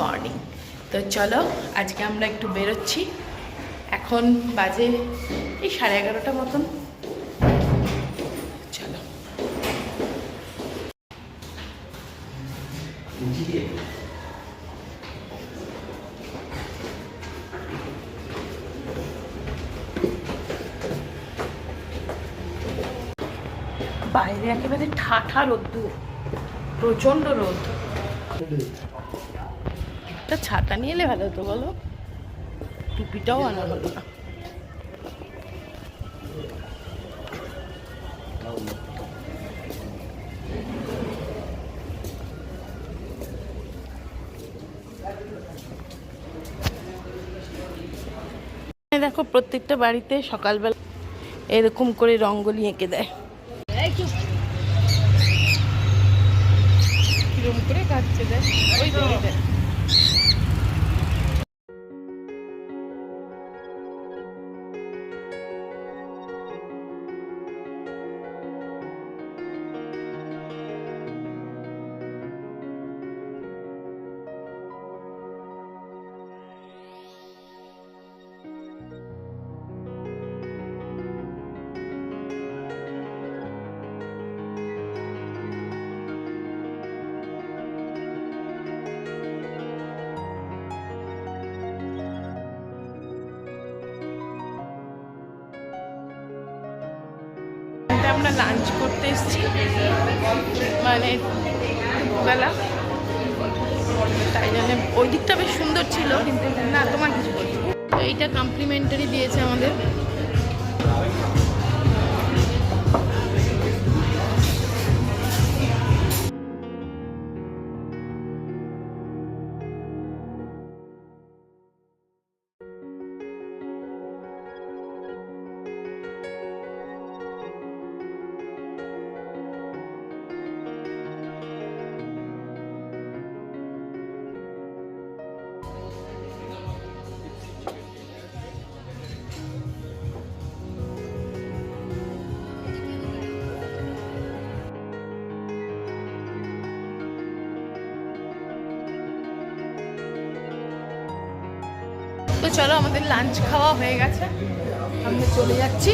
Morning তো চলো, আজকে আমরা একটু বেরোচ্ছি। এখন বাজে এই সাড়ে এগারোটা মতন। চলো। বাইরে একেবারে ঠাঠা রোদ্দুর, প্রচণ্ড রোদ। একটা ছাতা নিয়ে এলে ভালো হতো বলো? টুপিটাও আনা হলো না। দেখো প্রত্যেকটা বাড়িতে সকালবেলা এরকম করে রঙ্গলি এঁকে দেয়। কিরম করে কাটছে দেয় ওই দিকে লাঞ্চ করতে এসেছি। মানে দুপুরবেলা। তাই জন্য ওই দিকটা বেশ সুন্দর ছিল, কিন্তু না, তোমার কিছু বলছি এইটা কমপ্লিমেন্টারি দিয়েছে আমাদের। তো চলো আমাদের লাঞ্চ খাওয়া হয়ে গেছে। আমরা চলে যাচ্ছি।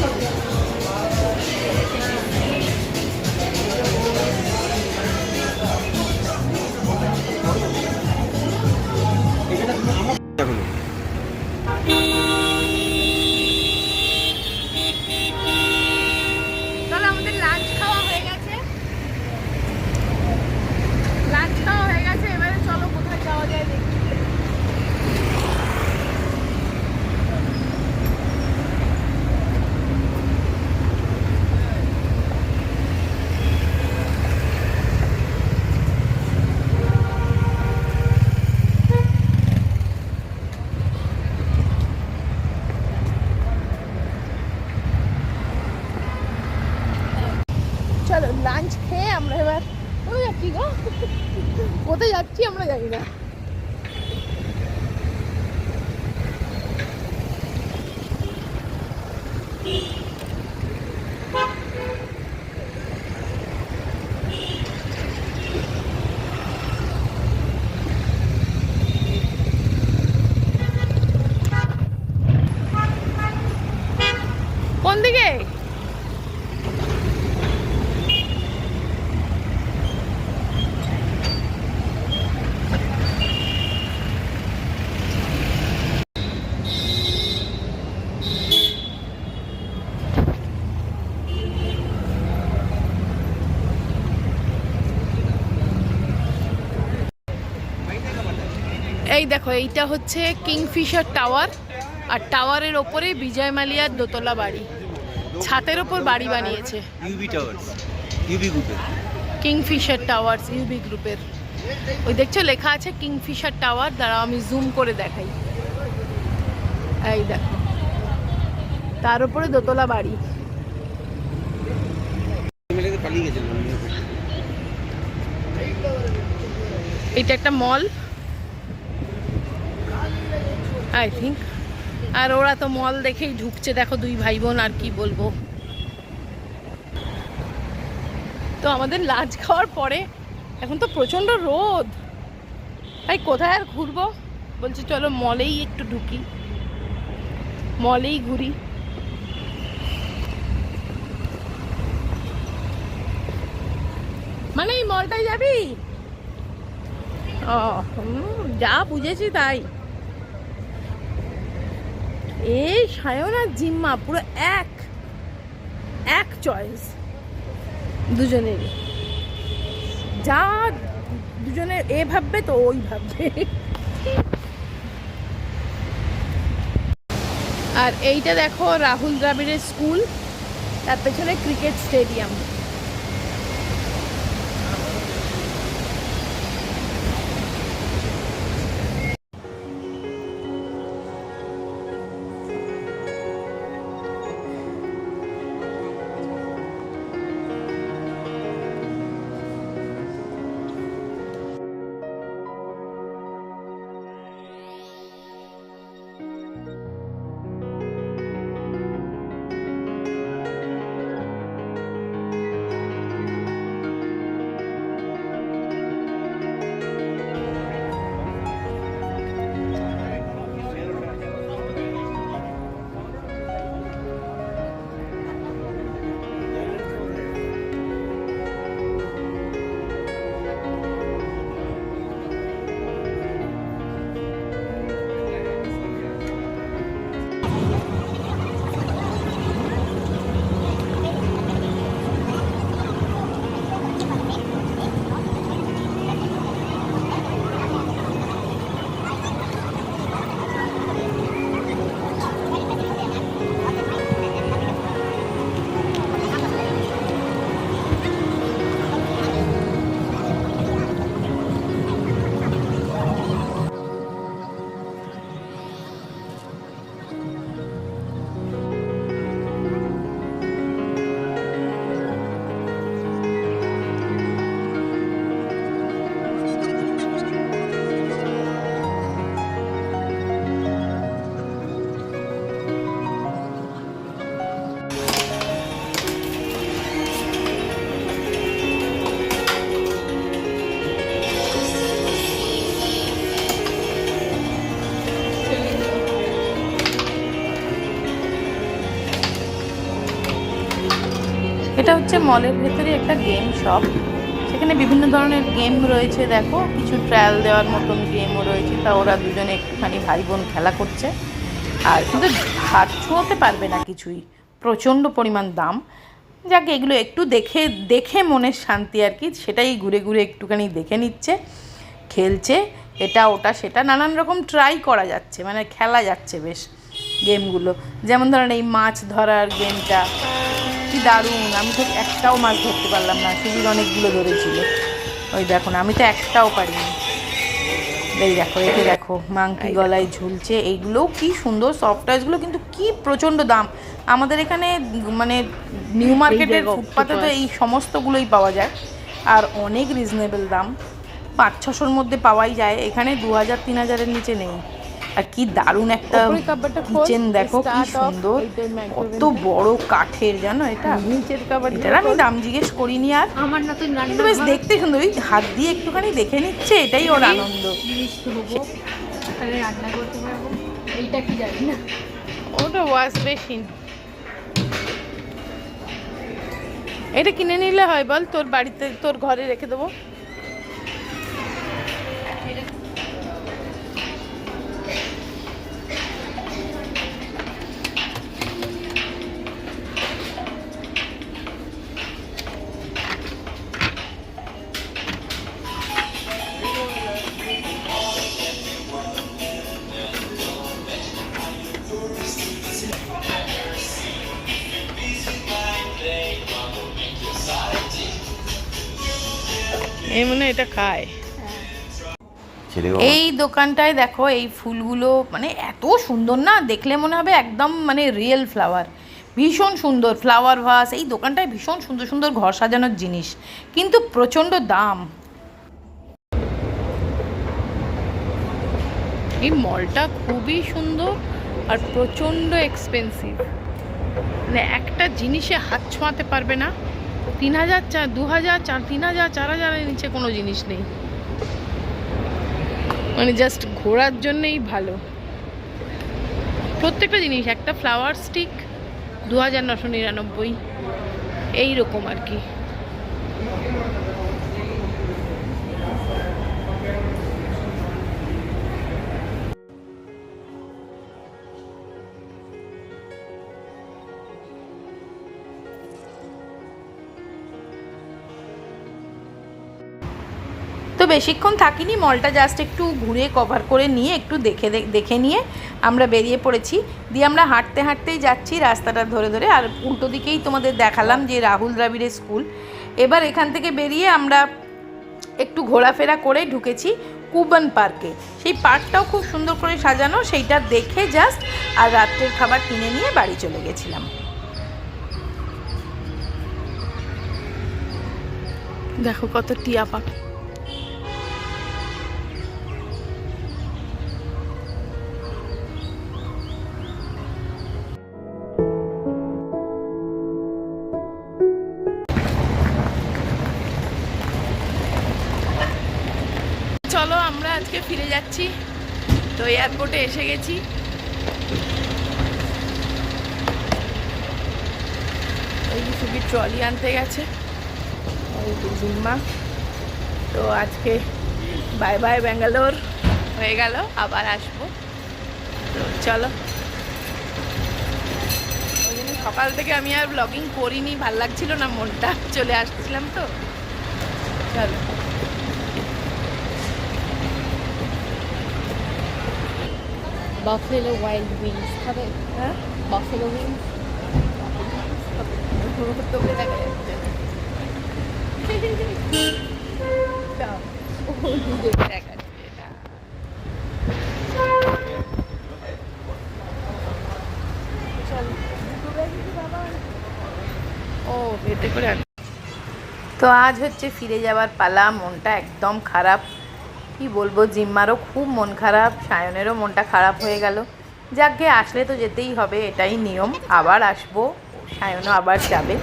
চলো কোথায় যাচ্ছি আমরা জানি না কোন দিকে এই দেখো এইটা হচ্ছে কিংফিশার টাওয়ার আর টাওয়ারের ওপরে বিজয় মালিয়ার দোতলা বাড়ি। ছাতের ওপর বাড়ি বানিয়েছে। ইউবি টাওয়ার্স ইউবি গ্রুপের। কিংফিশার টাওয়ার্স ইউবি গ্রুপের। ওই দেখছ লেখা আছে কিংফিশার টাওয়ার দাঁড়াও আমি জুম করে দেখাই। এই দেখো তার উপরে দোতলা বাড়ি। এটা একটা মল। আই থিঙ্ক আর ওরা তো মল দেখেই ঢুকছে, দেখো দুই ভাই বোন আর কি বলব। তো আমাদের লাঞ্চ খাওয়ার পরে এখন তো প্রচণ্ড রোদ। তাই কোথায় আর ঘুরবো? বলছি, চলো মলেই একটু ঢুকি। মলেই ঘুরি। মানে এই মলটাই যাবি? ও যা বুঝেছি তাই। এই সায়ন আর জিম্মা পুরো এক এক চয়েস দুজনেরই। যা দুজনের এ ভাববে তো ওই ভাববে। আর এইটা দেখো রাহুল দ্রাবিড়ের স্কুল, তার পেছনে ক্রিকেট স্টেডিয়াম হচ্ছে মলের ভেতরে একটা গেম শপ সেখানে বিভিন্ন ধরনের গেম রয়েছে, দেখো। কিছু ট্রায়াল দেওয়ার মতন গেমও রয়েছে, তা ওরা দুজনে একটুখানি ভাই বোন খেলা করছে। আর কিন্তু হাত ছোঁয়াতে পারবে না কিছুই, প্রচণ্ড পরিমাণ দাম। যাকে, এগুলো একটু দেখে দেখে মনের শান্তি আর কি, সেটাই ঘুরে ঘুরে একটুখানি দেখে নিচ্ছে, খেলছে, এটা, ওটা, সেটা, নানান রকম ট্রাই করা যাচ্ছে মানে খেলা যাচ্ছে বেশ গেমগুলো যেমন ধরেন এই মাছ ধরার গেমটা কি দারুণ। আমি তো একটাও মাছ ধরতে পারলাম না সুজির অনেকগুলো ধরেছিল। ওই দেখুন আমি তো একটাও পারিনি। এই দেখো এতে দেখো মাংকি গলায় ঝুলছে। এইগুলোও কি সুন্দর সফট টয়েসগুলো কিন্তু কি প্রচণ্ড দাম। আমাদের এখানে মানে নিউ মার্কেটের ফুটপাতে তো এই সমস্তগুলোই পাওয়া যায়। আর অনেক রিজনেবল দাম। পাঁচ ছশোর মধ্যে পাওয়াই যায়। এখানে দু হাজার তিন হাজারের নিচে নেই। আর কি দারুণ একটা কিচেন দেখো কি সুন্দর। কত বড় কাঠের জানো এটা? নিচের কাবার এটার আমি দাম জিজ্ঞেস করিনি আর। আমার না কিন্তু বেশ দেখতে সুন্দর। ওই হাত দিয়ে একটুখানি দেখে নিচ্ছে এটাই ওর আনন্দ। রান্না করতে পারব এইটা কি জানি না। ওটা ওয়াশ বেসিন এটা কিনে নিলে হয় বল? তোর বাড়িতে তোর ঘরে রেখে দেবো। এটা খায়। এই দোকানটায় দেখো এই ফুলগুলো মানে এত সুন্দর না? দেখলে মনে হবে একদম মানে রিয়েল ফ্লাওয়ার ভীষণ সুন্দর ফ্লাওয়ার ভাস এই দোকানটায় ভীষণ সুন্দর সুন্দর ঘর সাজানোর জিনিস। কিন্তু প্রচণ্ড দাম। এই মলটা খুবই সুন্দর আর প্রচণ্ড এক্সপেন্সিভ মানে একটা জিনিসে হাত ছোঁয়াতে পারবে না। তিন হাজার চার দু হাজার চার তিন হাজার চার হাজারের নিচে কোনো জিনিস নেই। মানে জাস্ট ঘোরার জন্যেই ভালো। প্রত্যেকটা জিনিস, একটা ফ্লাওয়ার স্টিক দু হাজার নশো নিরানব্বই। এইরকম আর কি। তো বেশিক্ষণ থাকিনি, মলটা জাস্ট একটু ঘুরে কভার করে নিয়ে একটু দেখে দেখে নিয়ে আমরা বেরিয়ে পড়েছি। দিয়ে আমরা হাঁটতে হাঁটতেই যাচ্ছি রাস্তাটা ধরে ধরে। আর উল্টো দিকেই তোমাদের দেখালাম যে রাহুল দ্রাবিড়ের স্কুল। এবার এখান থেকে বেরিয়ে আমরা একটু ঘোরাফেরা করে ঢুকেছি কুবন পার্কে। সেই পার্কটাও খুব সুন্দর করে সাজানো, সেইটা দেখে জাস্ট আর রাত্রের খাবার কিনে নিয়ে বাড়ি চলে গেছিলাম। দেখো কত টিয়া পাখি। আজকে ফিরে যাচ্ছি। তো এয়ারপোর্টে এসে গেছি। ওই ট্রলি আনতে গেছে। ওই তো আজকে বাই বাই ব্যাঙ্গালোর হয়ে গেল, আবার আসব। তো চলো। ওই জন্য সকাল থেকে আমি আর ব্লগিং করিনি, ভালো লাগছিল না, মনটা চলে আসছিলাম তো। চলো। বাফেলো ওয়াইল্ড উইংস খাবে হ্যাঁ বাফেলো উইংস তোকে দেখা যাচ্ছে। ও, নিজে তো আজ হচ্ছে ফিরে যাওয়ার পালা মনটা একদম খারাপ। কি বলব জিম্মারও খুব মন খারাপ সায়নেরও মনটা খারাপ হয়ে গেল। যাকে আসলে তো যেতেই হবে এটাই নিয়ম। আবার আসব সায়নও আবার যাবে।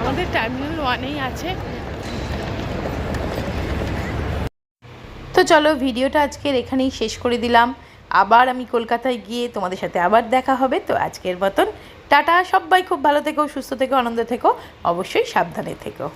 আমাদের টার্মিনাল ওয়ানেই আছে। তো চলো ভিডিওটা আজকের এখানেই শেষ করে দিলাম। আবার আমি কলকাতায় গিয়ে তোমাদের সাথে আবার দেখা হবে। তো আজকের মতন টাটা সবাই খুব ভালো থেকো সুস্থ থেকো আনন্দে থেকো অবশ্যই সাবধানে থেকো।